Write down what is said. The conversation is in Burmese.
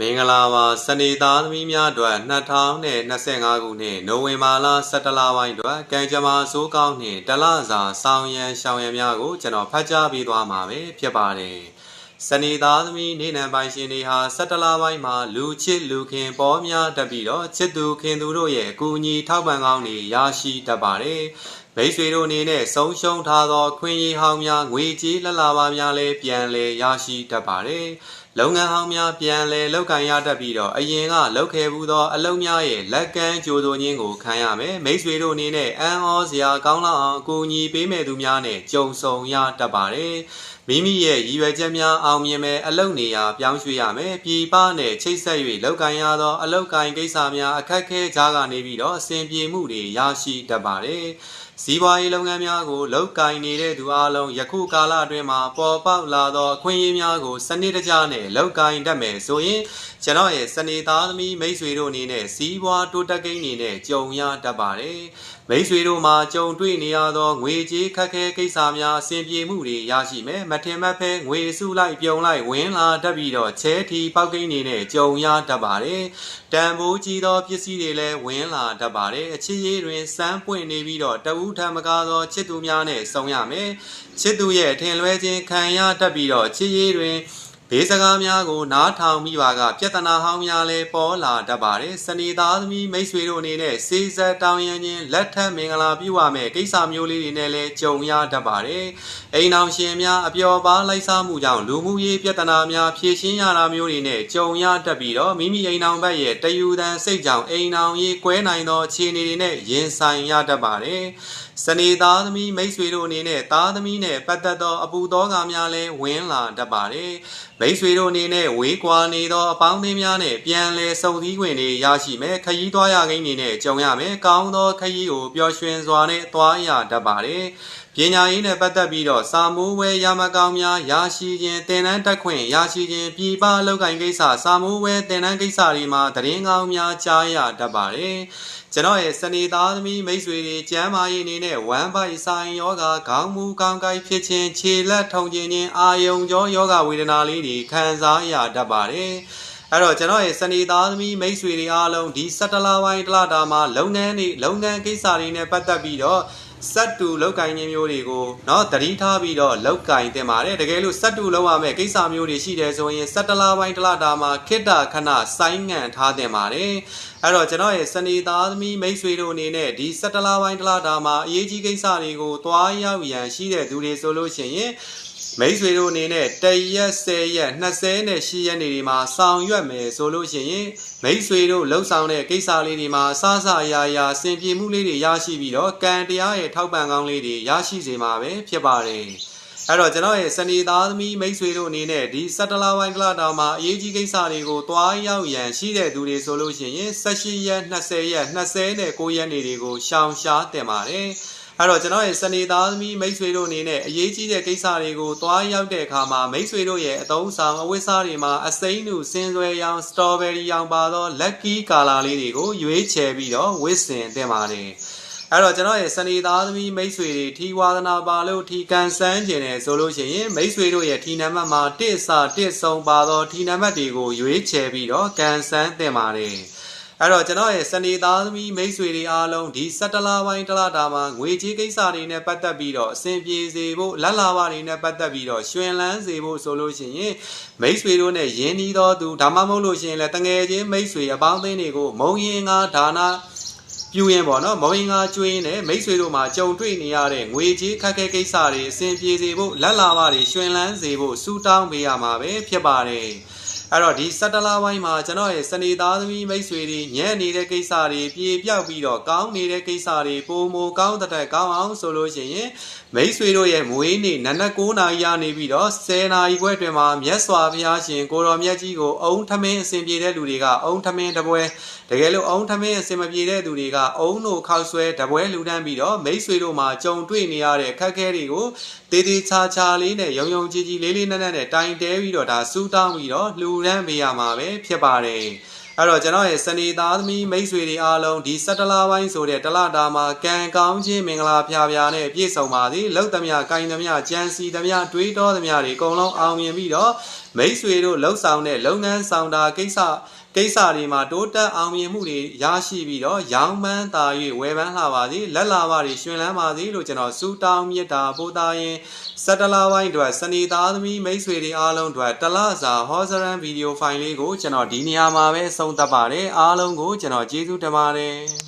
မင်္ဂလာပါစနေသားသမီးများအတွက်2025ခုနှစ်နိုဝင်ဘာလ17လပိုင်းအတွက်ကံကြမ္မာစိုးကောင်းနှင့်တလစာဆောင်ရန်ရှောင်ရန်များကိုကျွန်တော်ဖတ်ကြားပေးသွားမှာပဲဖြစ်ပါတယ်စနေသားသမီးနေနံပိုင်ရှင်တွေဟာ17လပိုင်းမှာလူချစ်လူခင်ပေါ်များတက်ပြီးတော့ချစ်သူခင်သူတို့ရဲ့အကူအညီထောက်ပံ့ကောင်းတွေရရှိတတ်ပါတယ်မိတ်ဆွေတို့အနေနဲ့ဆုံးရှုံးထားသောခွင့်ရဟောင်းများငွေကြေးလက်လာပါများလည်းပြန်လည်ရရှိတတ်ပါတယ်။ လုပ်ငန်းဟောင်းများပြန်လည်လုပ်ကင်ရတတ်ပြီးတော့အရင်ကလုပ်ခဲ့မှုသောအလုပ်များရဲ့လက်ကမ်းကြိုးစိုးခြင်းကိုခံရမယ်။မိတ်ဆွေတို့အနေနဲ့အံ့ဩစရာကောင်းလောက်အောင်အကူအညီပေးမဲ့သူများနဲ့ကြုံဆုံရတတ်ပါတယ်။မိမိရဲ့ရည်ရွယ်ချက်များအောင်မြင်မဲ့အလုပ်နေရာပြောင်းရွှေ့ရမယ်။ပြည်ပနဲ့ချိတ်ဆက်၍လုပ်ကင်ရသောအလုပ်ကင်ကိစ္စများအခက်ခဲကြားကနေပြီးတော့အဆင်ပြေမှုတွေရရှိတတ်ပါတယ်။စီးပွားရေးလုပ်ငန်းများကိုလုပ်ကိုင်နေတဲ့သူအလုံးယခုကာလအတွင်းမှာပေါ်ပေါက်လာသောအခွင့်အရေးများကိုစနစ်တကျနဲ့လုပ်ကိုင်တတ်မယ်ဆိုရင်ကျွန်တော်ရဲ့စနေသားသမီးမိတ်ဆွေတို့အနေနဲ့စီးပွားတိုးတက်ကိန်းအနေနဲ့ကြုံရတတ်ပါတယ် မိတ်ဆွေတို့မှာကြုံတွေ့နေရသောငွေကြေးခက်ခဲကိစ္စများအဆင်ပြေမှုတွေရရှိမယ်မထင်မှတ်ဖဲငွေစုလိုက်ပြုံလိုက်ဝင်လာတတ်ပြီးတော့ချဲထီပေါက်ကိန်းနေနဲ့ကြုံရတတ်ပါတယ်တန်ဖိုးကြီးသောပစ္စည်းတွေလည်းဝင်လာတတ်ပါတယ်အချစ်ရေးတွင်စမ်းပွင့်နေပြီးတော့တဝူးထံမကားသောချစ်သူများနဲ့ဆုံရမယ်ချစ်သူရဲ့ထင်လွဲခြင်းခံရတတ်ပြီးတော့ချစ်ရေးတွင် ဘေးစကားများကိုနားထောင်မိပါကပြဿနာဟောင်းများလည်းပေါ်လာတတ်ပါတယ်။စနေသားသမီးမိတ်ဆွေတို့အနေနဲ့စေစက်တောင်းရန်ချင်းလက်ထက်မင်္ဂလာပြုရမယ်ကိစ္စမျိုးလေးတွေနဲ့လည်းကြုံရတတ်ပါတယ်။အိမ်အောင်ရှင်များအပျော်ပါလိုက်စားမှုကြောင့်လူမှုရေးပြဿနာများဖြေရှင်းရတာမျိုးတွေနဲ့ကြုံရတတ်ပြီးတော့မိမိအိမ်အောင်ဘက်ရဲ့တယူတန်စိတ်ကြောင့်အိမ်အောင်ရေးကွဲနိုင်သောအခြေအနေတွေနဲ့ရင်ဆိုင်ရတတ်ပါတယ်။ စနေသားသမီးမိတ်ဆွေတို့အနေနဲ့သားသမီးနဲ့ပတ်သက်သောအပူသောကများလည်းဝင်လာတတ်ပါတယ်။မိတ်ဆွေတို့အနေနဲ့ဝေးကွာနေသောအပေါင်းအသင်းများနဲ့ပြန်လည်စုံစည်းခွင့်တွေရရှိမယ်။ခရီးသွားရကိန်းတွေနဲ့ကြုံရမယ်။ကောင်းသောခရီးကိုပျော်ရွှင်စွာနဲ့သွားရတတ်ပါတယ်။ပညာရေးနဲ့ပတ်သက်ပြီးတော့စာမိုးဝဲရမကောင်းများရရှိခြင်းတင်နန်းတက်ခွင့်ရရှိခြင်းပြည်ပလောက်ကင်ကိစ္စစာမိုးဝဲတင်နန်းကိစ္စတွေမှာသတင်းကောင်းများကြားရတတ်ပါတယ်။ ကျွန်တော်ရဲ့စနေသားသမီးမိတ်ဆွေတွေကျမ်းမာရေးအနေနဲ့ဝမ်းပိုက်ဆိုင်ယောဂခေါင်းမူကောင်းကိုက်ဖြစ်ခြင်းခြေလက်ထုံခြင်းချင်းအာယုံကြောယောဂဝေဒနာလေးတွေခံစားရတတ်ပါတယ်အဲ့တော့ကျွန်တော်ရဲ့စနေသားသမီးမိတ်ဆွေတွေအားလုံးဒီ17လပိုင်းတလတာမှာလုပ်ငန်းတွေလုပ်ငန်းကိစ္စတွေနဲ့ပတ်သက်ပြီးတော့ စက်တူလောက်ကင်ခြင်းမျိုးတွေကိုเนาะတတိထားပြီးတော့လောက်ကင်တင်ပါတယ်တကယ်လို့စက်တူလောက်ရမယ့်ကိစ္စမျိုးတွေရှိတယ်ဆိုရင်စက်တလာပိုင်းတလတာမှာခိတ္တခဏစိုင်းငံ့ထားတင်ပါတယ်အဲ့တော့ကျွန်တော်ရဲ့စနေသားသမီးမိတ်ဆွေတို့အနေနဲ့ဒီစက်တလာပိုင်းတလတာမှာအရေးကြီးကိစ္စတွေကိုသွားရောက်ရန်ရှိတဲ့သူတွေဆိုလို့ရှိရင် မိတ်ဆွေတို့အနေနဲ့တရက်10ရက်20နဲ့10ရက်နေဒီမှာဆောင်ရွက်မယ်ဆိုလို့ရှိရင်မိတ်ဆွေတို့လှုပ်ဆောင်တဲ့ကိစ္စလေးတွေမှာစစအရာရာစင်ပြေမှုလေးတွေရရှိပြီးတော့ကံတရားရဲ့ထောက်ပံ့ကောင်းလေးတွေရရှိစေမှာပဲဖြစ်ပါတယ်အဲ့တော့ကျွန်တော်ရဲ့စနေသားသမီးမိတ်ဆွေတို့အနေနဲ့ဒီစက်တလာဝိုင်းကလာတောင်မှာအရေးကြီးကိစ္စတွေကိုတွားရောက်ရန်ရှိတဲ့သူတွေဆိုလို့ရှိရင်18ရက်20ရက်20နဲ့9ရက်နေတွေကိုရှောင်ရှားတင်ပါတယ် အဲ့တော့ကျွန်တော်ရဲ့စနေသားသမီးမိတ်ဆွေတို့အနေနဲ့အရေးကြီးတဲ့ကိစ္စတွေကိုသွားရောက်တဲ့အခါမှာမိတ်ဆွေတို့ရဲ့အသုံးဆောင်အဝတ်စားတွေမှာအစိမ်းနုစင်စွဲရောင်စတော်ဘယ်ရီရောင်ပါသော lucky color လေးတွေကိုရွေးချယ်ပြီးတော့ဝတ်ဆင်တင်ပါတယ်အဲ့တော့ကျွန်တော်ရဲ့စနေသားသမီးမိတ်ဆွေတွေထီဝါသနာပါလို့ထီကန်ဆန်းကျင်တယ်ဆိုလို့ရှိရင်မိတ်ဆွေတို့ရဲ့ထီနံပါတ်မှာတစ်စာတစ်ဆုံးပါသောထီနံပါတ်တွေကိုရွေးချယ်ပြီးတော့ကန်ဆန်းတင်ပါတယ် အဲ့တော့ကျွန်တော်ရဲ့စနေသားသမီးမိတ်ဆွေတွေအားလုံးဒီစက်တလာပိုင်းတလတာမှာငွေကြေးကိစ္စတွေနဲ့ပတ်သက်ပြီးတော့အဆင်ပြေစေဖို့လက်လာပါတွေနဲ့ပတ်သက်ပြီးတော့ရှင်လန်းစေဖို့ဆိုလို့ရှိရင်မိတ်ဆွေတို့နဲ့ယင်းဤသောသူဒါမှမဟုတ်လို့ရှိရင်လည်းတငယ်ချင်းမိတ်ဆွေအပေါင်းအသင်းတွေကိုမုံရင်ငါဒါနာပြူရင်ပေါ့နော်မုံရင်ငါကျွေးနဲ့မိတ်ဆွေတို့မှာကြုံတွေ့နေရတဲ့ငွေကြေးခက်ခဲကိစ္စတွေအဆင်ပြေစေဖို့လက်လာပါတွေရှင်လန်းစေဖို့စူတောင်းပေးရမှာပဲဖြစ်ပါတယ် အဲ့တော့ဒီစက်တလာပိုင်းမှာကျွန်တော်ရဲ့စနေသားသမီးမိတ်ဆွေတွေညံ့နေတဲ့ကိစ္စတွေပြေပြောက်ပြီးတော့ကောင်းနေတဲ့ကိစ္စတွေပုံမကောင်းတဲ့ကောင်းအောင်ဆိုလို့ရှိရင်မိတ်ဆွေတို့ရဲ့မွေးနေ့နနက်9နာရီရနေပြီးတော့10နာရီခွဲတွင်မှာမြတ်စွာဘုရားရှင်ကိုတော်မြတ်ကြီးကိုအုံထမင်းအစဉ်ပြေတဲ့လူတွေကအုံထမင်းတပွဲတကယ်လို့အုံထမင်းအစဉ်မပြေတဲ့သူတွေကအုံတို့ခောက်ဆွဲတပွဲလူတန်းပြီးတော့မိတ်ဆွေတို့မှာကြုံတွေ့နေရတဲ့ခက်ခဲတွေကိုတေးသေးချာချာလေးနဲ့ယုံယုံကြည်ကြည်လေးလေးနက်နက်နဲ့တိုင်တဲပြီးတော့ဒါစူးတောင်းပြီးတော့လှူဒန်းပေးရမှာပဲဖြစ်ပါတယ်အဲ့တော့ကျွန်တော်ရဲ့စနေသားသမီးမိတ်ဆွေတွေအားလုံးဒီစက်တလာပိုင်းဆိုတဲ့တလတာမှာကံကောင်းခြင်းမင်္ဂလာဖျားဖျားနဲ့ပြည့်စုံပါသည်လှုပ်သမျှကိုင်းသမျှကြံစီသမျှတွေးတောသမျှတွေအကုန်လုံးအောင်မြင်ပြီးတော့ မိတ်ဆွေတို့လှုပ်ဆောင်တဲ့လုပ်ငန်းဆောင်တာကိစ္စကိစ္စတွေမှာတိုးတက်အောင်မြင်မှုတွေရရှိပြီးတော့ရောင်းပန်းသာ၍ဝယ်ပန်းလှပါစေလက်လာပါတွေရှင်လန်းပါစေလို့ကျွန်တော်ဆုတောင်းမြတ်တာပို့သားရင်စက်တလာပိုင်းအတွက်စနေသားသမီးမိတ်ဆွေတွေအားလုံးအတွက်တလစာဟောစရန်ဗီဒီယိုဖိုင်လေးကိုကျွန်တော်ဒီနေရာမှာပဲဆုံးသတ်ပါတယ်အားလုံးကိုကျွန်တော်ကျေးဇူးတင်ပါတယ်